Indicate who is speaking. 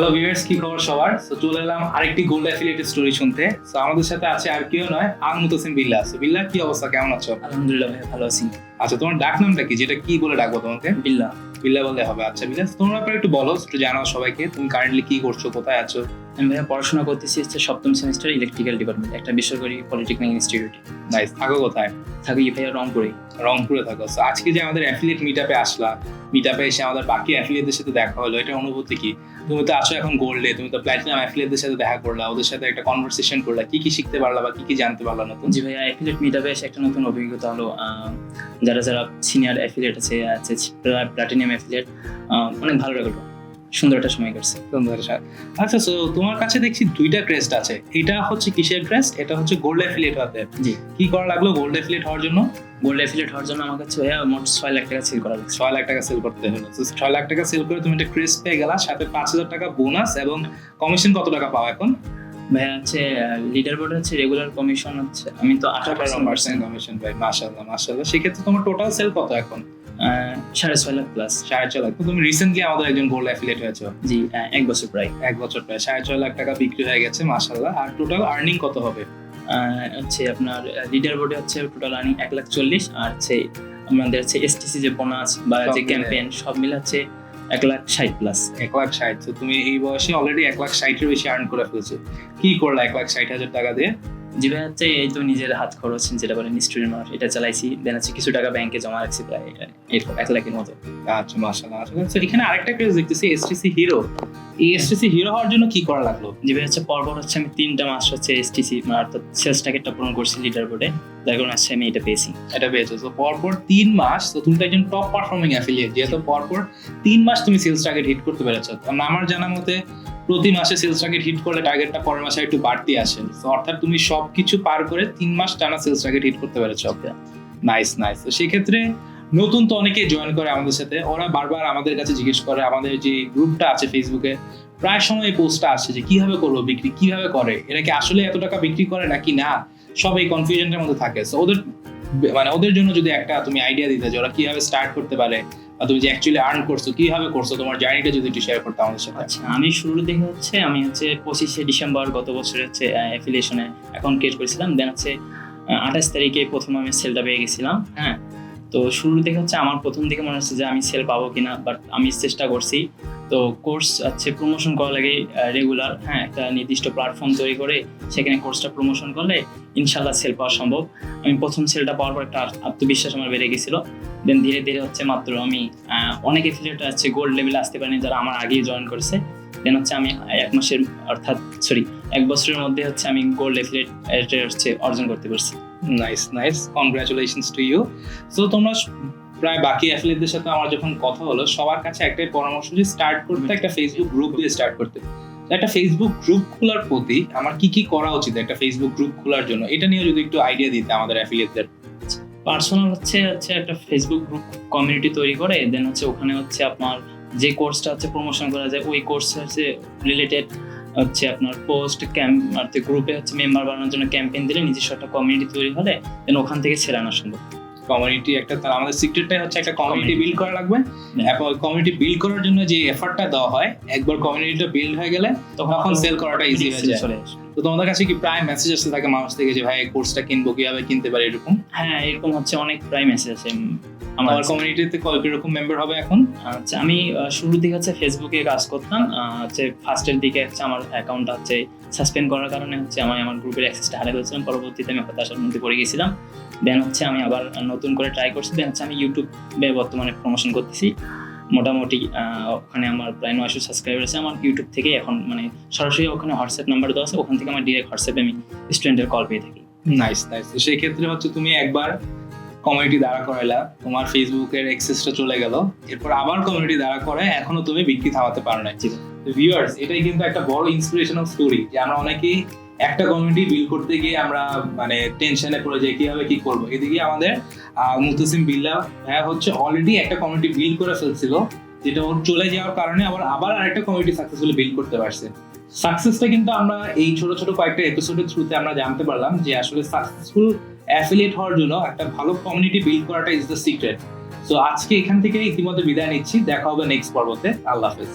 Speaker 1: Hello viewers কি খবর সবার? সো চলে এলাম আরেকটি গোল্ড অ্যাফিলিয়েটেড স্টোরি শুনতে। সো আমাদের সাথে আছে আর কেউ নয় আল মুতাসিম বিল্লা। সো বিল্লা কি অবস্থা? কেমন আছো?
Speaker 2: আলহামদুলিল্লাহ ভাই ভালো আছি।
Speaker 1: আচ্ছা তোমার ডাক নামটা কি? যেটা কি বলে ডাকবো তোমাকে?
Speaker 2: বিল্লা।
Speaker 1: বিল্লা বললে হবে। আচ্ছা বিল্লা তোমার ব্যাপারে একটু বলো একটু জানাও সবাইকে। তুমি কারেন্টলি কি করছ কোথায় আছো?
Speaker 2: আমি ভাইয়া পড়াশোনা করতেছি হচ্ছে সপ্তম সেমিস্টার ইলেকট্রিক্যাল ডিপার্টমেন্ট একটা বেসরকারি পলিটেকনিক ইনস্টিটিউটে
Speaker 1: নাইস থাকো কোথায়?
Speaker 2: থাকি ভাইয়া রংপুরে।
Speaker 1: রংপুরে থাকো। তো আজকে যে আমাদের অ্যাফিলিয়েট মিট আপে আসলা মিট আপে এসে আমাদের বাকি অ্যাফিলিয়েটদের সাথে দেখা হলো। এটা অনুভূতি কি? তুমি তো আছো এখন গোল্ডে তুমি তো প্ল্যাটিনাম অ্যাফিলিয়েটদের সাথে দেখা করলা ওদের সাথে একটা কনভারসেশন করলা। কি কি শিখতে পারলা বা কি কি জানতে পারলা নতুন?
Speaker 2: জি ভাইয়া অ্যাফিলিয়েট মিটআপে এসে একটা নতুন অভিজ্ঞতা হলো আহ, যারা যারা সিনিয়র অ্যাফিলিয়েট আছে আছে প্লাটিনিয়াম অ্যাফিলিয়েট অনেক ভালো লাগল সুন্দর একটা সময় কাটছে।
Speaker 1: সুন্দর। আচ্ছা তো তোমার কাছে দেখছি দুইটা ক্রেস্ট আছে। এটা হচ্ছে কিসের ক্রেস্ট এটা হচ্ছে গোল্ড অ্যাফিলিয়েট হতে
Speaker 2: জি।
Speaker 1: কি করা লাগল গোল্ড অ্যাফিলিয়েট হওয়ার জন্য?
Speaker 2: গোল্ড অ্যাফিলিয়েট হওয়ার জন্য আমার কাছে মোট ছয় লাখ টাকা সেল করা লাগছে।
Speaker 1: ছয় লাখ টাকা সেল করতে হলো। তো ছয় লাখ টাকা সেল করে তুমি একটা ক্রেস্ট পেয়ে গেলা সাথে পাঁচ হাজার টাকা বোনাস এবং কমিশন কত টাকা পাও এখন?
Speaker 2: ভাইয়া হচ্ছে লিডার বোর্ড হচ্ছে রেগুলার কমিশন হচ্ছে আমি তো আঠারো
Speaker 1: পার্সেন্ট কমিশন পাই মাশাল্লাহ মাশাল্লাহ সেক্ষেত্রে তোমার টোটাল সেল কত এখন?
Speaker 2: সাড়ে ছয় লাখ প্লাস
Speaker 1: সাড়ে ছয় লাখ। তুমি রিসেন্টলি আমাদের একজন গোল্ড অ্যাফিলিয়েট হয়েছো।
Speaker 2: জি এক বছর প্রায়।
Speaker 1: এক বছর প্রায়। সাড়ে ছয় লাখ টাকা বিক্রি হয়ে গেছে মাশাল্লাহ আর টোটাল আর্নিং কত হবে?
Speaker 2: হচ্ছে আপনার লিডার বোর্ডে হচ্ছে টোটাল আর্নিং এক লাখ চল্লিশ আর হচ্ছে আমাদের হচ্ছে এসটিসি যে বোনাস বা যে
Speaker 1: মিলে।
Speaker 2: ক্যাম্পেইন সব মিলে হচ্ছে এক লাখ ষাট প্লাস
Speaker 1: এক লাখ ষাট। তো তুমি এই বয়সে অলরেডি এক লাখ ষাটের বেশি আর্ন করে ফেলছো। কি করলা এক লাখ ষাট হাজার টাকা দিয়ে?
Speaker 2: যেভাবে হচ্ছে এই তো নিজের হাত খরচ যেটা বলেন স্টুডেন্ট মানুষ এটা চালাইছি দেন হচ্ছে কিছু টাকা ব্যাংকে জমা রাখছি প্রায় এরকম এক লাখের মতো।
Speaker 1: আচ্ছা মাশাল্লাহ আচ্ছা এখানে আরেকটা ক্রেজ দেখতেছি এসটিসি হিরো এই এসটিসি হিরো হওয়ার জন্য কি করা লাগল?
Speaker 2: যেভাবে হচ্ছে পরপর হচ্ছে আমি তিনটা মাস হচ্ছে এসটিসি অর্থাৎ সেলস টার্গেটটা পূরণ করছি লিডার বোর্ডে যার কারণে হচ্ছে আমি এটা পেয়েছি।
Speaker 1: এটা পেয়েছ। তো পরপর তিন মাস তো তুমি তো একজন টপ পারফর্মিং অ্যাফিলিয়েট যেহেতু পরপর তিন মাস তুমি সেলস টার্গেট হিট করতে পেরেছ। আমার জানা মতে প্রতি মাসে সেলস টার্গেট হিট করলে টার্গেটটা পরের মাসে একটু বাড়তি আসে। অর্থাৎ তুমি সবকিছু পার করে তিন মাস টানা সেলস টার্গেট হিট করতে পেরেছ। নাইস নাইস তো সেক্ষেত্রে নতুন তো অনেকে জয়েন করে আমাদের সাথে। ওরা বারবার আমাদের কাছে জিজ্ঞেস করে আমাদের যে গ্রুপটা আছে ফেসবুকে প্রায় সময় এই পোস্টটা আসে যে কীভাবে করব বিক্রি? কীভাবে করে? এরা কি আসলে এত টাকা বিক্রি করে নাকি না? সব এই কনফিউশনের মধ্যে থাকে। তো ওদের মানে ওদের জন্য যদি একটা তুমি আইডিয়া দিতে যে ওরা কীভাবে স্টার্ট করতে পারে তুমি যে অ্যাকচুয়ালি আর্ন করছ, কীভাবে করছ, তোমার জার্নিটা যদি একটু শেয়ার করতে আমাদের সাথে।
Speaker 2: আচ্ছা আমি শুরুর থেকে হচ্ছে, আমি হচ্ছে পঁচিশে ডিসেম্বর গত বছর হচ্ছে অ্যাফিলিয়েশনে অ্যাকাউন্ট ক্রিয়েট করেছিলাম। দেন হচ্ছে আঠাশ তারিখে প্রথম আমি সেলটা পেয়ে গেছিলাম হ্যাঁ? তো শুরু থেকে হচ্ছে, আমার প্রথম দিকে মনে হচ্ছে যে আমি সেল পাবো কিনা বাট আমি চেষ্টা করছি। তো কোর্স হচ্ছে প্রমোশন করা লাগে রেগুলার হ্যাঁ একটা নির্দিষ্ট প্ল্যাটফর্ম তৈরি করে সেখানে কোর্সটা প্রমোশন করলে ইনশাল্লাহ সেল পাওয়া সম্ভব। আমি প্রথম সেলটা পাওয়ার পর একটা আত্মবিশ্বাস আমার বেড়ে গেছিল। দেন ধীরে ধীরে হচ্ছে মাত্র আমি অনেক এফিলিয়েট আছে গোল্ড লেভেলে আসতে পারেনি, যারা আমার আগেই জয়েন করেছে। দেন হচ্ছে আমি এক মাসের, অর্থাৎ সরি এক বছরের মধ্যে হচ্ছে আমি গোল্ড এফিলিয়েট হচ্ছে অর্জন করতে পারছি।
Speaker 1: Nice nice congratulations to you so তোমরা প্রায় বাকি অ্যাফিলিয়েটদের সাথে আমার যখন কথা হলো সবার কাছে একটাই পরামর্শ যে স্টার্ট করতে একটা ফেসবুক গ্রুপ দিয়ে স্টার্ট করতে। একটা ফেসবুক গ্রুপ খোলার প্রতি আমার কি কি করা উচিত একটা ফেসবুক গ্রুপ খোলার জন্য? এটা নিয়ে যদি একটু আইডিয়া দিতে আমাদের অ্যাফিলিয়েটদের
Speaker 2: পার্সোনাল হচ্ছে হচ্ছে একটা ফেসবুক গ্রুপ কমিউনিটি তৈরি করে দেন হচ্ছে ওখানে হচ্ছে আপনার যে কোর্সটা হচ্ছে প্রমোশন করা যায় ওই কোর্স হচ্ছে রিলেটেড হচ্ছে আপনার পোস্ট ক্যাম্প গ্রুপে হচ্ছে মেম্বার বানানোর জন্য ক্যাম্পেইন দিলে নিজস্ব একটা কমিউনিটি তৈরি হলে দেন ওখান থেকে ছেড়ে আনা সম্ভব।
Speaker 1: কমিউনিটি একটা আমাদের সিক্রেটটাই হচ্ছে একটা কমিউনিটি. বিল্ড করা লাগবে। এবং কমিউনিটি বিল্ড করার জন্য যে এফার্টটা দেওয়া হয় একবার কমিউনিটিটা বিল্ড হয়ে গেলে তখন সেল করাটা ইজি হয়ে যায়। তো তোমাদের কাছে কি প্রায় মেসেজ আসতে থাকে মানুষ থেকে যে ভাই কোর্সটা কিনবো কীভাবে কিনতে পারি? এরকম?
Speaker 2: হ্যাঁ এরকম হচ্ছে অনেক প্রায় মেসেজ আছে আমার
Speaker 1: কমিউনিটিতে কীরকম মেম্বার হবে এখন?
Speaker 2: আচ্ছা আমি শুরুর দিকে হচ্ছে ফেসবুকে কাজ করতাম হচ্ছে ফার্স্টের দিকে হচ্ছে আমার অ্যাকাউন্টটা হচ্ছে সাসপেন্ড করার কারণে হচ্ছে আমি আমার গ্রুপের অ্যাক্সেসটা হারিয়ে ফেলছিলাম। পরবর্তীতে আমি হতাশার মধ্যে পড়ে গেছিলাম দেন হচ্ছে আমি আবার নতুন করে ট্রাই করছি। দেন হচ্ছে আমি ইউটিউবে বর্তমানে প্রমোশন করতেছি। মোটামুটি ওখানে আমার প্রায় নয়শো সাবস্ক্রাইবার আছে। আমার ইউটিউব থেকে এখন মানে সরাসরি ওখানে হোয়াটসঅ্যাপ নাম্বার দেওয়া আছে ওখান থেকে আমার ডিরেক্ট হোয়াটসঅ্যাপে আমি স্টুডেন্টের কল পেয়ে থাকি।
Speaker 1: নাইস নাইস তো সেই ক্ষেত্রে হচ্ছে তুমি একবার কমিউনিটি দাঁড়া করাইলা তোমার ফেসবুকের অ্যাক্সেসটা চলে গেল এরপর আবার কমিউনিটি দাঁড়া করে এখনও তুমি বিক্রি থামাতে পারো না। ভিউয়ার্স এটাই কিন্তু একটা বড় ইন্সপিরেশনাল স্টোরি যে আমরা অনেকেই একটা কমিউনিটি বিল করতে গিয়ে আমরা মানে টেনশনে পড়ে যাই, কীভাবে কি করব? এদিকে আমাদের মুতাসিম বিল্লা ভাইয়া হচ্ছে অলরেডি একটা কমিউনিটি বিল করে ফেলছিল, যেটা ওর চলে যাওয়ার কারণে আবার আবার আরেকটা কমিউনিটি সাকসেসফুলি বিল করতে পারছে। সাকসেসটা কিন্তু আমরা এই ছোট ছোট কয়েকটা এপিসোডের থ্রুতে আমরা জানতে পারলাম যে আসলে সাকসেসফুল অ্যাফিলিয়েট হওয়ার জন্য একটা ভালো কমিউনিটি বিল্ড করাটা ইজ দ্য সিক্রেট সো আজকে এখান থেকে ইতিমধ্যে বিদায় নিচ্ছি, দেখা হবে নেক্সট পর্বতে। আল্লাহ হাফেজ।